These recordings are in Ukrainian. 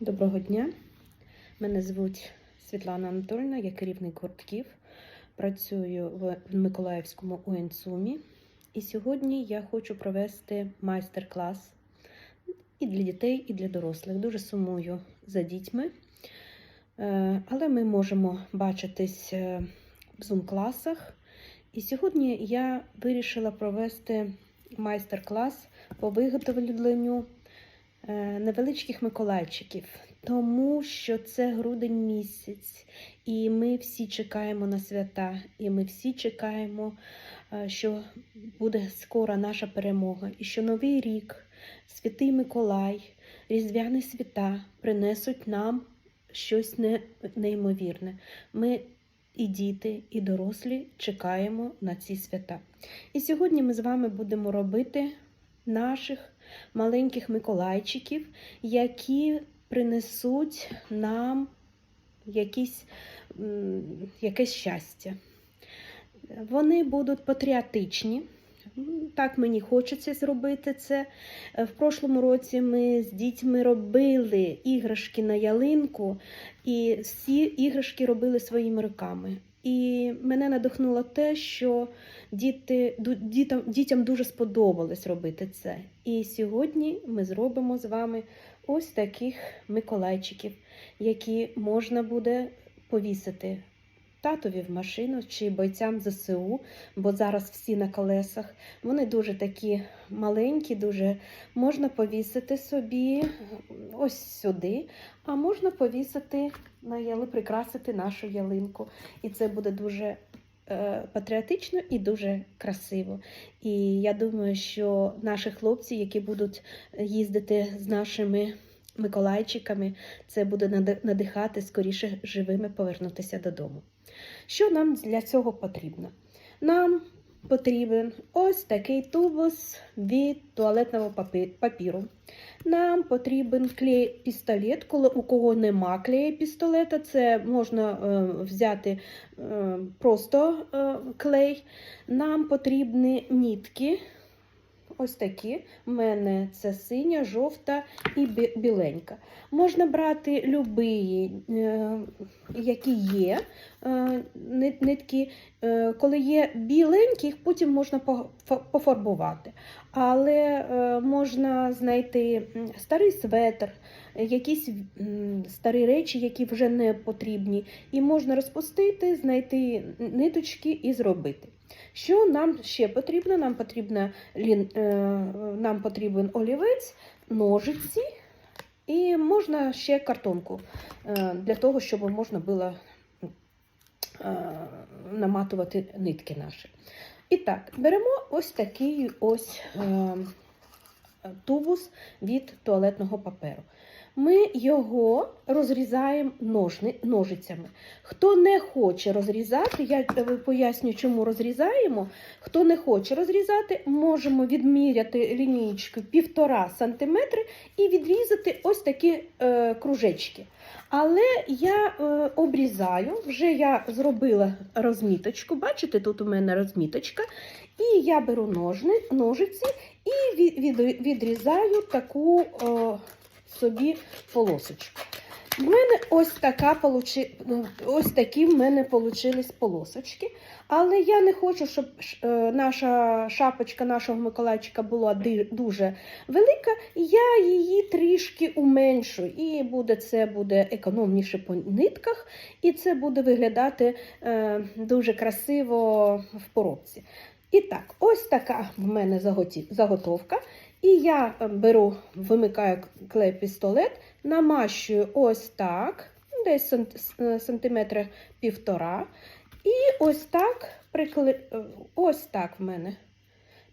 Доброго дня. Мене звуть Світлана Анатольовна, я керівник гуртків. Працюю в Миколаївському УНЦУМі. І сьогодні я хочу провести майстер-клас і для дітей, і для дорослих. Дуже сумую за дітьми, Е, але ми можемо бачитись е, в зум-класах. І сьогодні я вирішила провести майстер-клас по виготовленню невеличких миколайчиків, тому що це грудень місяць, і ми всі чекаємо на свята, і ми всі чекаємо, е, що буде скоро наша перемога, і що Новий рік, Святий Миколай, Різдвяні свята принесуть нам щось неймовірне. Ми і діти, і дорослі чекаємо на ці свята. І сьогодні ми з вами будемо робити наших маленьких миколайчиків, які принесуть нам якісь, якесь щастя. Вони будуть патріотичні. Так мені хочеться зробити це. В прошлому році ми з дітьми робили іграшки на ялинку, і всі іграшки робили своїми руками. І мене надихнуло те, що діти, дітям, дітям дуже сподобалось робити це. І сьогодні ми зробимо з вами ось таких миколайчиків, які можна буде повісити татові в машину чи бойцям ЗСУ, бо зараз всі на колесах. Вони дуже такі маленькі, дуже можна повісити собі ось сюди, а можна повісити на яли, прикрасити нашу ялинку. І це буде дуже е, патріотично і дуже красиво. І я думаю, що наші хлопці, які будуть їздити з нашими Миколайчиками, це буде нади- надихати скоріше живими повернутися додому. Що нам для цього потрібно? Нам потрібен ось такий тубус від туалетного папіру. Нам потрібен клей-пістолет. Коли у кого нема клея-пістолета, це можна е, взяти е, просто е, клей. Нам потрібні нітки. Ось такі. У мене це синя, жовта і біленька. Можна брати любі, е, які є е, нитки. Е, коли є біленькі, їх потім можна пофарбувати. Але можна знайти старий светр, якісь старі речі, які вже не потрібні. І можна розпустити, знайти ниточки і зробити. Що нам ще потрібно? Нам, потрібно, е, нам потрібен олівець, ножиці і можна ще картонку е, для того, щоб можна було е, наматувати нитки наші. І так, беремо ось такий ось тубус від туалетного паперу. Ми його розрізаємо ножни, ножицями. Хто не хоче розрізати, я поясню, чому розрізаємо. Хто не хоче розрізати, можемо відміряти лінійку 1,5 см і відрізати ось такі е, кружечки. Але я е, обрізаю, вже я зробила розміточку. Бачите, тут у мене розміточка. І я беру ножни, ножиці і від, від, відрізаю таку е, собі полосочку. В мене ось така ну, ось такі в мене получились полосочки. Але я не хочу, щоб е, наша шапочка нашого Миколайчика була дуже велика. Я її трішки уменшу. І буде це буде економніше по нитках, і це буде виглядати е, дуже красиво в поробці. І так, ось така в мене заготовка. І я беру, вимикаю клей-пістолет, намащую ось так, десь сант- сантиметра півтора. І ось так прикли... ось так в мене.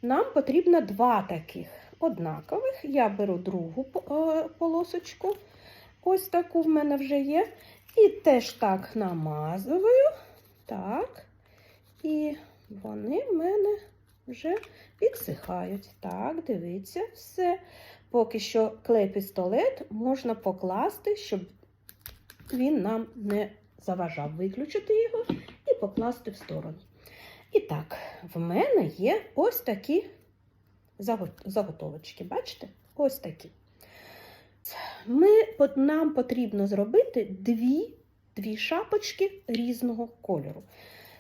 Нам потрібно два таких однакових. Я беру другу е, полосочку. Ось таку в мене вже є. І теж так намазую. Так. І вони в мене вже підсихають. Так, дивіться, все. Поки що клей-пістолет можна покласти, щоб він нам не заважав виключити його і покласти в сторону. І так, в мене є ось такі заготовочки. Бачите? Ось такі. ми, нам потрібно зробити дві, дві шапочки різного кольору.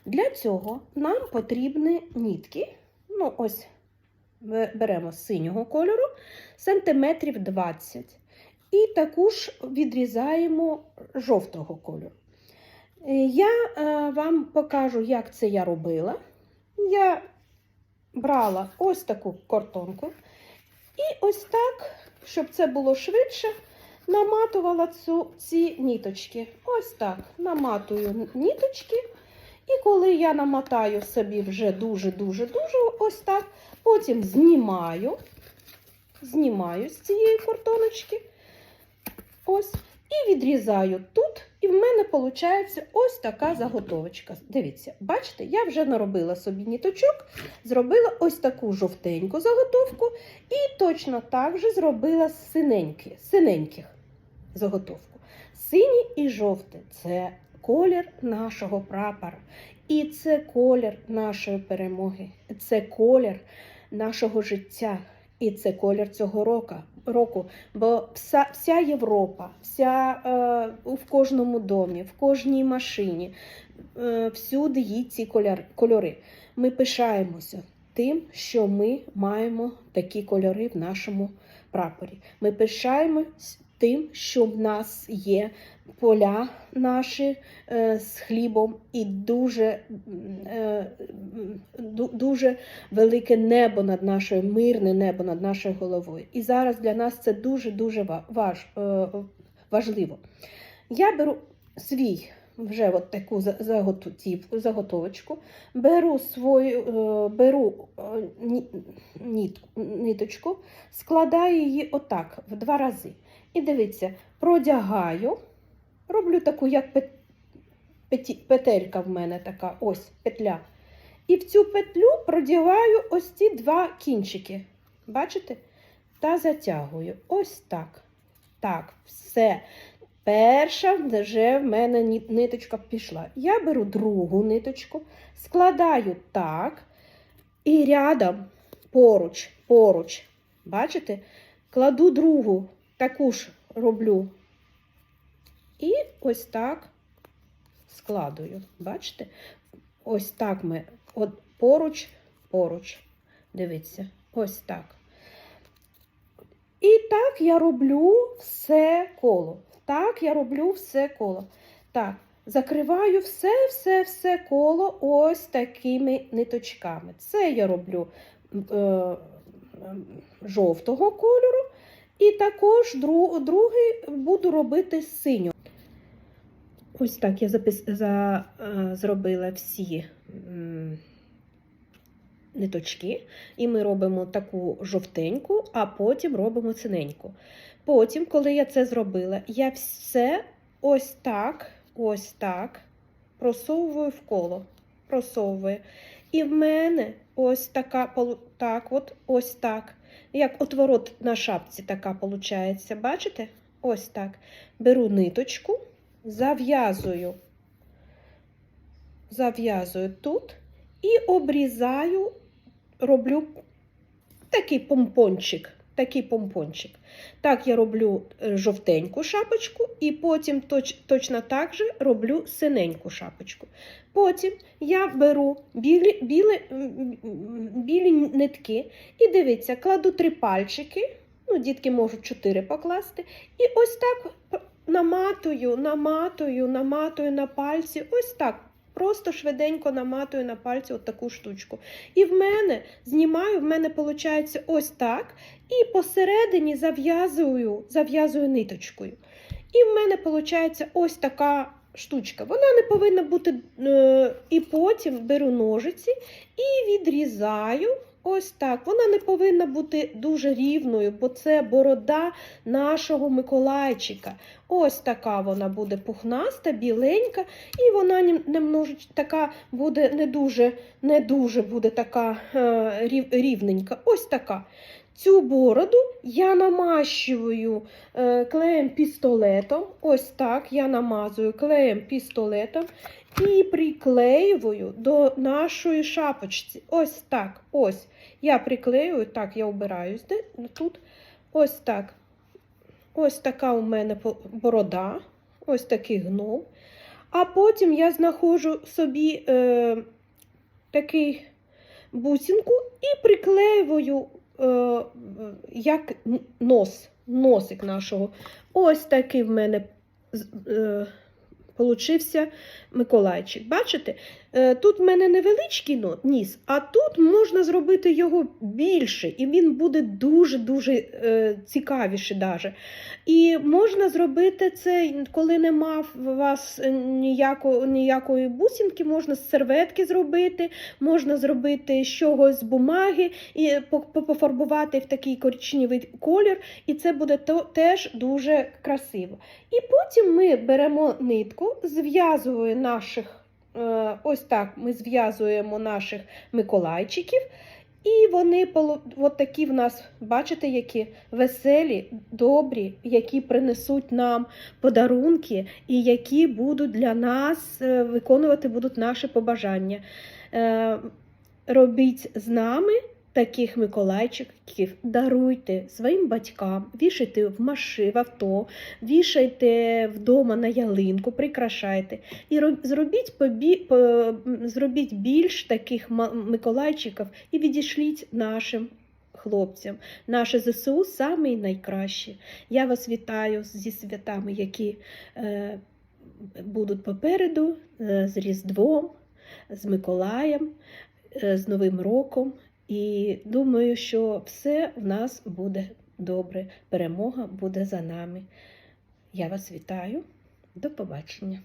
Для цього нам потрібні нітки. Ну, ось бе- беремо синього кольору, сантиметрів 20. І також відрізаємо жовтого кольору. Е, Я е, вам покажу, як це я робила. Я брала ось таку картонку і ось так, щоб це було швидше, наматувала цю, ці ніточки. Ось так. Наматую ніточки. І коли я намотаю собі вже дуже-дуже-дуже ось так, потім знімаю, знімаю з цієї картоночки. Ось. І відрізаю тут, і в мене виходить ось така заготовочка. Дивіться, бачите, я вже наробила собі ніточок, зробила ось таку жовтеньку заготовку, і точно так же зробила синеньких заготовку. Синій і жовтий це колір нашого прапора. І це колір нашої перемоги, це колір нашого життя. І це колір цього року. року. Бо вся, вся Європа, вся, е, в кожному домі, в кожній машині, е, всюди є ці коляр, кольори. Ми пишаємося тим, що ми маємо такі кольори в нашому прапорі. Ми пишаємось тим, що в нас є поля наші е, з хлібом і дуже, е, ду- дуже велике небо над нашою, мирне небо над нашою головою. І зараз для нас це дуже-дуже важ, е, важливо. Я беру свій вже от таку заготовочку, беру свою, беру ниточку, складаю її отак в два рази. І дивіться, продягаю, роблю таку, як петелька в мене така, ось петля. І в цю петлю продіваю ось ці два кінчики. Бачите? Та затягую. Ось так. Так, все. Перша вже в мене ниточка пішла. Я беру другу ниточку, складаю так. І рядом поруч, поруч, бачите, кладу другу, таку ж роблю. І ось так складую. Бачите? Ось так ми от поруч, поруч. Дивіться, ось так. І так я роблю все коло. Так я роблю все коло. Так, закриваю все, все, все коло ось такими ниточками. Це я роблю е, жовтого кольору. І також дру, другий буду робити синю. Ось так я запис... за... е, зробила всі ниточки. І ми робимо таку жовтеньку, а потім робимо синеньку. Потім, коли я це зробила, я все ось так, ось так просовую в коло. Просовую. І в мене ось така, так, от, ось так. Як отворот на шапці така виходить. Бачите? Ось так. Беру ниточку, зав'язую, зав'язую тут і обрізаю, роблю такий помпончик. Такий помпончик. Так я роблю е, жовтеньку шапочку, і потім точ, точно так же роблю синеньку шапочку. Потім я беру білі, білі, білі нитки і дивіться, кладу три пальчики, ну, дітки можуть чотири покласти, і ось так наматую, наматую, наматую на пальці, ось так. Просто швиденько наматую на пальці от таку штучку. І в мене знімаю, в мене виходить ось так. І посередині зав'язую, зав'язую ниточкою. І в мене виходить ось така штучка. Вона не повинна бути. Е, і потім беру ножиці і відрізаю. Ось так. Вона не повинна бути дуже рівною, бо це борода нашого Миколайчика. Ось така вона буде пухнаста, біленька, і вона немножечко така буде не дуже, не дуже буде така е, рівненька. Ось така. Цю бороду я намащую е, клеєм пістолетом. Ось так я намазую клеєм пістолетом і приклеюю до нашої шапочці. Ось так. Ось. Я приклеюю, так, я обираюсь де, тут. Ось так. ось така у мене борода, ось такий гном. А потім я знаходжу собі е, такий бусинку і приклеюю як нос, носик нашого. Ось такий в мене е, получився Миколайчик. Бачите? Е, Тут в мене невеличкий ніс, а тут можна зробити його більше, і він буде дуже-дуже цікавіше. Даже. І можна зробити це, коли нема в вас ніяко, ніякої бусинки, можна з серветки зробити, можна зробити з чогось з бумаги і по- по- пофарбувати в такий коричневий колір, і це буде теж дуже красиво. І потім ми беремо нитку, зв'язуємо наших, е, ось так ми зв'язуємо наших миколайчиків. І вони от такі в нас, бачите, які веселі, добрі, які принесуть нам подарунки і які будуть для нас е, виконувати будуть наші побажання. Е, Робіть з нами таких миколайчиків, даруйте своїм батькам, вішайте в маши, в авто, вішайте вдома на ялинку, прикрашайте. І роб- зробіть, побі, по, зробіть більш таких миколайчиків і відішліть нашим хлопцям. Наше ЗСУ самі найкращі. Я вас вітаю зі святами, які е, будуть попереду, е, з Різдвом, з Миколаєм, е, з Новим роком. І думаю, що все в нас буде добре. Перемога буде за нами. Я вас вітаю. До побачення.